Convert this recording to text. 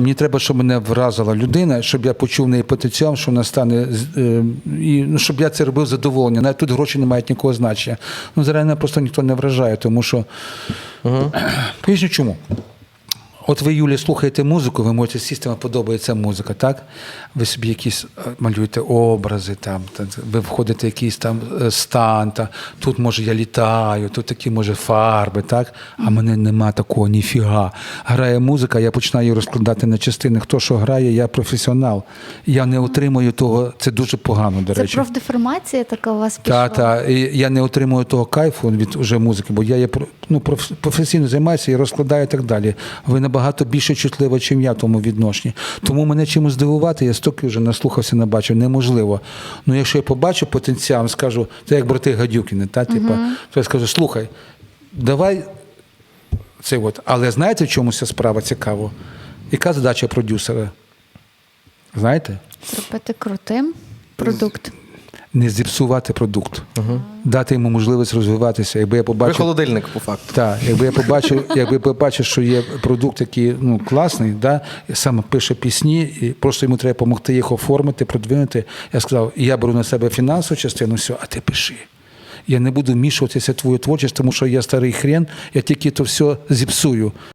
Мені треба, щоб мене вразила людина, щоб я почув неї потенціал, що вона стане е, і ну, щоб я це робив задоволення. Навіть тут гроші не мають ніякого значення. Ну зараз мене просто ніхто не вражає, тому що поясню чому. От ви, Юлі, слухаєте музику, ви можете сісти, вам подобається музика, так? Ви собі якісь е, малюєте образи, там, ви входите в якийсь там е, стан, та, тут, може, я літаю, тут такі, може, фарби, так? А мене нема такого, ніфіга. Грає музика, я починаю її розкладати на частини. Хто що грає, я професіонал. Я не отримую того, це дуже погано, до Це профдеформація така у вас пішла? Та, та. І я не отримую того кайфу від уже музики, бо я є ну, професійно займаюся і розкладаю і так далі. Ви набагато більше чутлива, ніж я в тому відношенні. Тому мене чимось здивувати, я стільки вже наслухався, набачив, неможливо. Ну, якщо я побачу потенціал, скажу, це як брати Гадюкіни, та, типа, то я скажу, слухай, давай це от. Але знаєте, в чому ця справа цікаво? Яка задача продюсера? Знаєте? Зробити крутим продукт. Не зіпсувати продукт, дати йому можливість розвиватися. Якби я Ви холодильник, по факту. так, якби я побачив, якби я побачив, що є продукт, який ну, класний, да, і саме пише пісні, і просто йому треба допомогти їх оформити, продвинути. Я сказав, я беру на себе фінансову частину, все, а ти пиши. Я не буду вмішуватися в твою творчість, тому що я старий хрен, я тільки то все зіпсую.